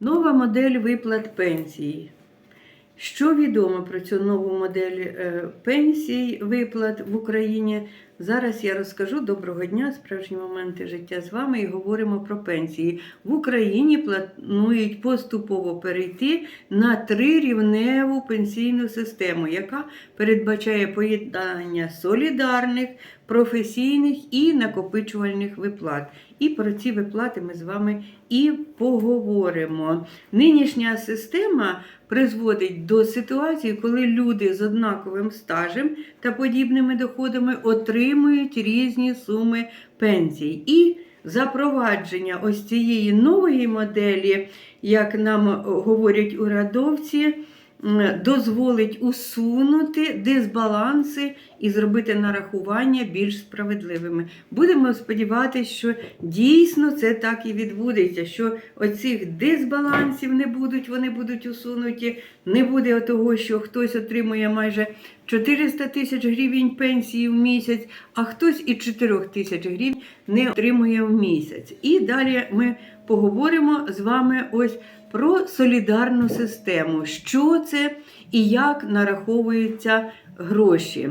Нова модель виплат пенсій. Що відомо про цю нову модель е, пенсій виплат в Україні? Зараз я розкажу доброго дня, справжні моменти життя з вами і говоримо про пенсії. В Україні планують поступово перейти на трирівневу пенсійну систему, яка передбачає поєднання солідарних, професійних і накопичувальних виплат. І про ці виплати ми з вами і поговоримо. Нинішня система призводить до ситуації, коли люди з однаковим стажем та подібними доходами отримують різні суми пенсій. І запровадження ось цієї нової моделі, як нам говорять урядовці, м, дозволить усунути дисбаланси і зробити нарахування більш справедливими. Будемо сподіватися, що дійсно це так і відбудеться, що оцих дисбалансів не будуть, вони будуть усунуті. Не буде того, що хтось отримує майже 400 тисяч гривень пенсії в місяць, а хтось і 4 тисяч гривень не отримує в місяць. І далі ми поговоримо з вами ось про солідарну систему, що це і як нараховуються гроші.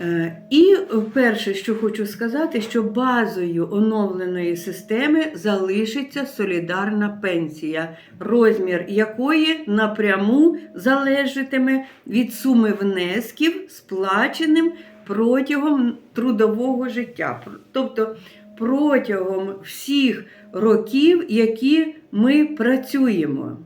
Е, І перше, що хочу сказати, що базою оновленої системи залишиться солідарна пенсія, розмір якої напряму залежатиме від суми внесків, сплаченим протягом трудового життя, тобто протягом всіх років, які ми працюємо.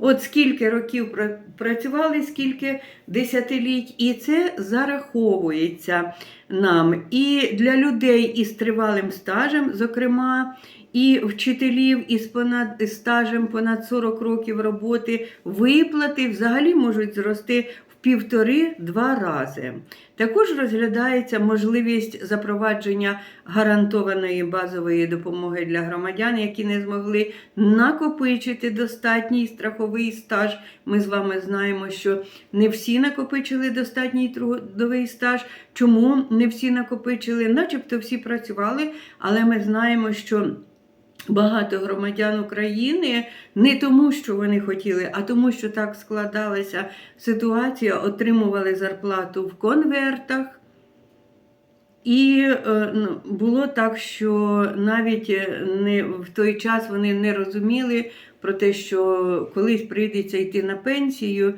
От скільки років пра- працювали, скільки десятиліть, і це зараховується нам. І для людей із тривалим стажем, зокрема, і вчителів із понад стажем понад 40 років роботи, виплати взагалі можуть зрости півтори-два рази. Також розглядається можливість запровадження гарантованої базової допомоги для громадян, які не змогли накопичити достатній страховий стаж. Ми з вами знаємо, що не всі накопичили достатній трудовий стаж. Чому не всі накопичили? Начебто всі працювали, але ми знаємо, що. Багато громадян України не тому, що вони хотіли, а тому, що так складалася ситуація, отримували зарплату в конвертах. І е, ну, було так, що навіть е, не в той час вони не розуміли про те, що колись прийдеться йти на пенсію.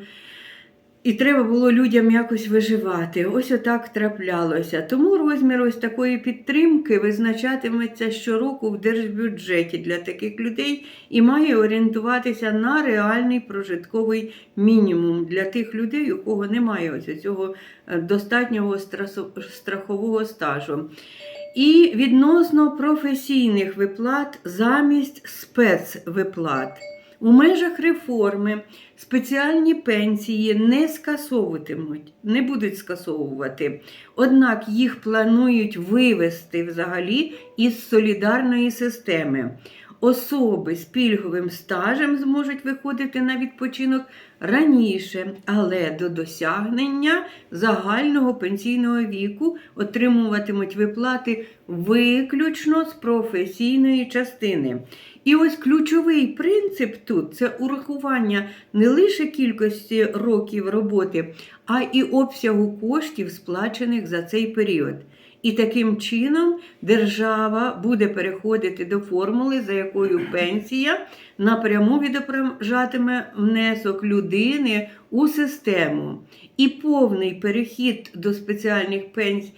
І треба було людям якось виживати. Ось отак траплялося. Тому розмір ось такої підтримки визначатиметься щороку в держбюджеті для таких людей і має орієнтуватися на реальний прожитковий мінімум для тих людей, у кого немає ось цього е, достатнього страхового стажу. І відносно професійних виплат замість спецвиплат. У межах реформи спеціальні пенсії не скасовуватимуть, не будуть скасовувати. Однак їх планують вивести взагалі із солідарної системи. Особи з пільговим стажем зможуть виходити на відпочинок раніше, але до досягнення загального пенсійного віку отримуватимуть виплати виключно з професійної частини. І ось ключовий принцип тут це урахування не лише кількості років роботи, а і обсягу коштів, сплачених за цей період. І таким чином держава буде переходити до формули, за якою пенсія напряму відображатиме внесок людини у систему. І повний перехід до спеціальних пенсій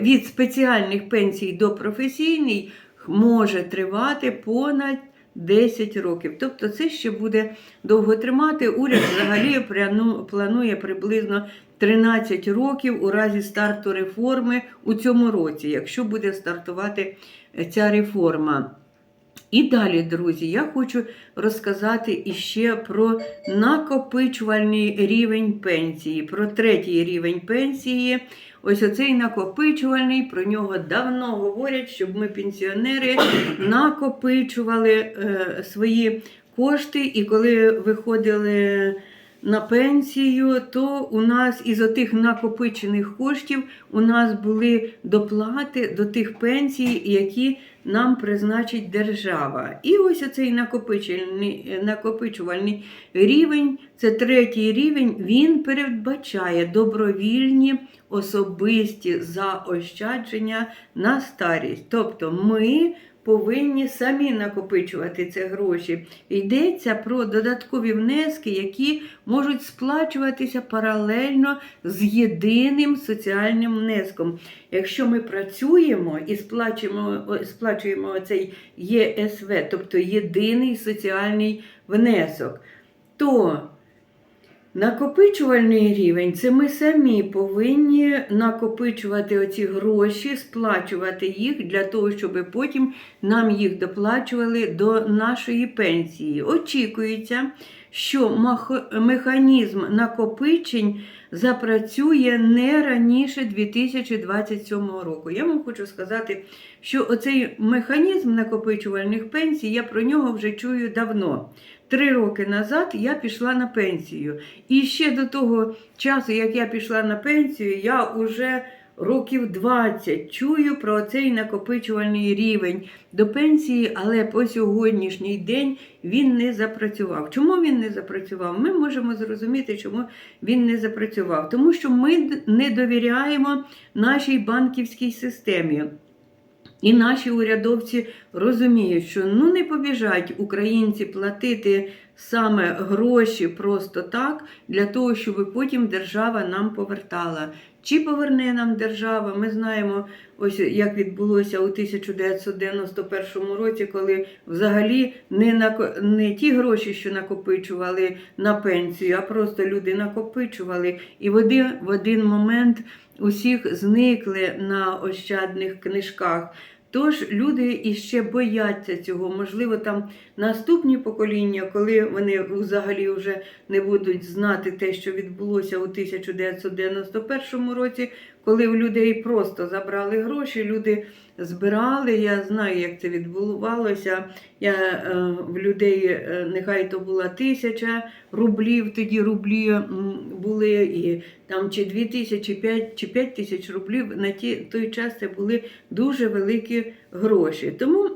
від спеціальних пенсій до професійних може тривати понад 10 років. Тобто це ще буде довго тримати. Уряд взагалі планує приблизно 13 років у разі старту реформи у цьому році, якщо буде стартувати е, ця реформа. І далі, друзі, я хочу розказати іще про накопичувальний рівень пенсії, про третій рівень пенсії. Ось оцей накопичувальний, про нього давно говорять, щоб ми, пенсіонери, накопичували е, свої кошти, і коли виходили на пенсію, то у нас із отих накопичених коштів у нас були доплати до тих пенсій, які нам призначить держава. І ось оцей накопичувальний, накопичувальний рівень, це третій рівень, він передбачає добровільні особисті заощадження на старість. Тобто ми повинні самі накопичувати ці гроші. Йдеться про додаткові внески, які можуть сплачуватися паралельно з єдиним соціальним внеском. Якщо ми працюємо і сплачуємо, сплачуємо цей ЄСВ, тобто єдиний соціальний внесок, то Накопичувальний рівень це ми самі повинні накопичувати оці гроші, сплачувати їх для того, щоб потім нам їх доплачували до нашої пенсії. Очікується, що механізм накопичень запрацює не раніше 2027 року. Я вам хочу сказати, що оцей механізм накопичувальних пенсій, я про нього вже чую давно. Три роки назад я пішла на пенсію. І ще до того часу, як я пішла на пенсію, я вже років 20 чую про цей накопичувальний рівень до пенсії, але по сьогоднішній день він не запрацював. Чому він не запрацював? Ми можемо зрозуміти, чому він не запрацював. Тому що ми не довіряємо нашій банківській системі. І наші урядовці розуміють, що ну не побіжать українці платити саме гроші просто так, для того, щоб потім держава нам повертала. Чи поверне нам держава? Ми знаємо, ось як відбулося у 1991 році, коли взагалі не, нако- не ті гроші, що накопичували на пенсію, а просто люди накопичували. І в один, в один момент усіх зникли на ощадних книжках. Тож люди іще бояться цього. Можливо, там наступні покоління, коли вони взагалі вже не будуть знати те, що відбулося у 1991 році, коли у людей просто забрали гроші, люди збирали. Я знаю, як це відбувалося. Я е, в людей е, нехай то була тисяча рублів, тоді рублі були і там чи дві тисячі, п'ять чи п'ять тисяч рублів на ті, той час це були дуже великі гроші. Тому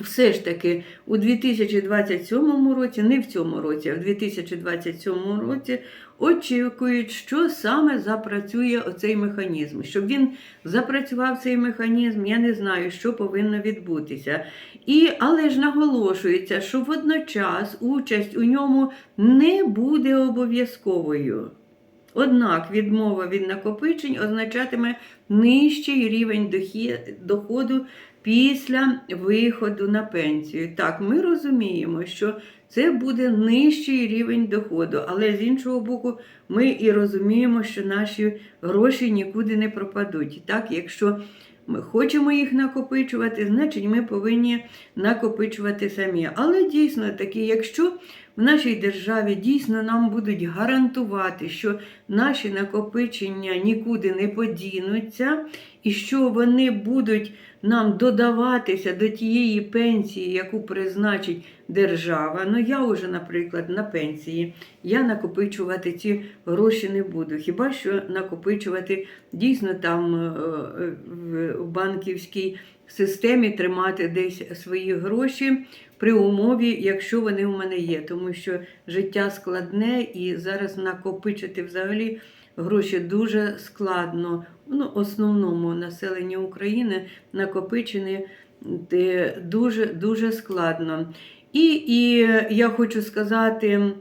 все ж таки у 2027 році, не в цьому році, а в 2027 році очікують, що саме запрацює оцей механізм. Щоб він запрацював цей механізм, я не знаю, що повинно відбутися. І, але ж наголошується, що водночас участь у ньому не буде обов'язковою. Однак відмова від накопичень означатиме нижчий рівень доходу після виходу на пенсію. Так, ми розуміємо, що це буде нижчий рівень доходу, але з іншого боку, ми і розуміємо, що наші гроші нікуди не пропадуть. Так, якщо ми хочемо їх накопичувати, значить ми повинні накопичувати самі. Але дійсно таки, якщо в нашій державі дійсно нам будуть гарантувати, що наші накопичення нікуди не подінуться, і що вони будуть нам додаватися до тієї пенсії, яку призначить держава. Ну я вже, наприклад, на пенсії, я накопичувати ці гроші не буду. Хіба що накопичувати дійсно там е, е, в банківській системі тримати десь свої гроші при умові, якщо вони у мене є, тому що життя складне і зараз накопичити взагалі гроші дуже складно. Ну, основному населенню України накопичені дуже дуже складно. І, і я хочу сказати,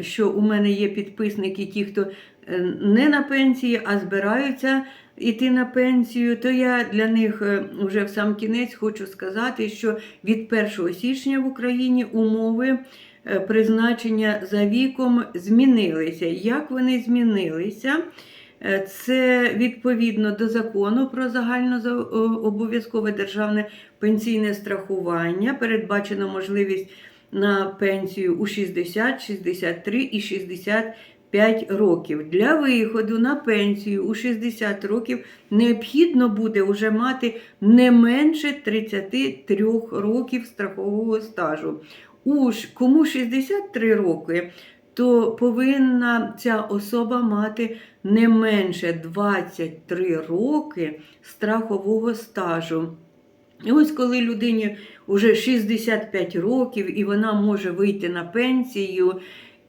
що у мене є підписники, ті, хто е, не на пенсії, а збираються йти на пенсію, то я для них е, вже в сам кінець хочу сказати, що від 1 січня в Україні умови е, призначення за віком змінилися. Як вони змінилися? Е, Це відповідно до закону про загальнообов'язкове державне пенсійне страхування. Передбачено можливість на пенсію у 60, 63 і 65 років. Для виходу на пенсію у 60 років необхідно буде вже мати не менше 33 років страхового стажу. У ж- кому 63 роки, то повинна ця особа мати не менше 23 роки страхового стажу. І ось коли людині вже 65 років і вона може вийти на пенсію,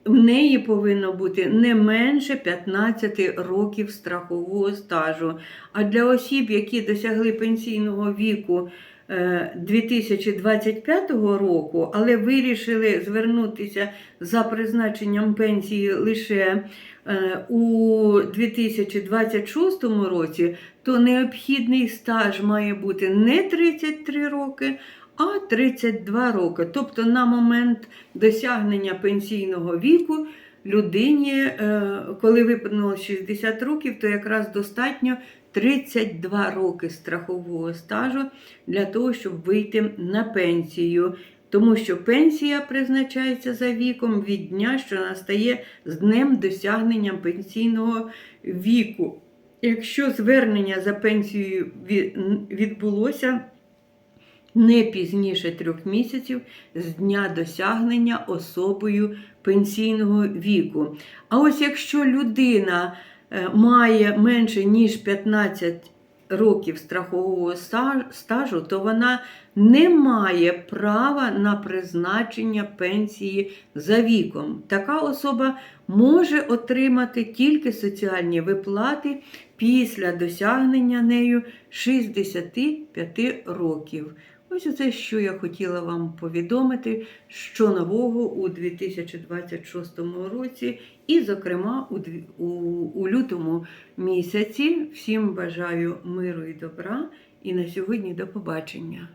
в неї повинно бути не менше 15 років страхового стажу. А для осіб, які досягли пенсійного віку е, 2025 року, але вирішили звернутися за призначенням пенсії лише е, у 2026 році, то необхідний стаж має бути не 33 роки, а 32 роки. Тобто на момент досягнення пенсійного віку людині, е, коли виповнило 60 років, то якраз достатньо 32 роки страхового стажу для того, щоб вийти на пенсію. Тому що пенсія призначається за віком від дня, що настає з днем досягнення пенсійного віку. Якщо звернення за пенсією відбулося не пізніше трьох місяців з дня досягнення особою пенсійного віку. А ось якщо людина е, має менше ніж 15 років страхового стажу, то вона не має права на призначення пенсії за віком. Така особа може отримати тільки соціальні виплати після досягнення нею 65 років. Ось оце, що я хотіла вам повідомити, що нового у 2026 році, і, зокрема, у, у, у лютому місяці. Всім бажаю миру і добра. І на сьогодні до побачення.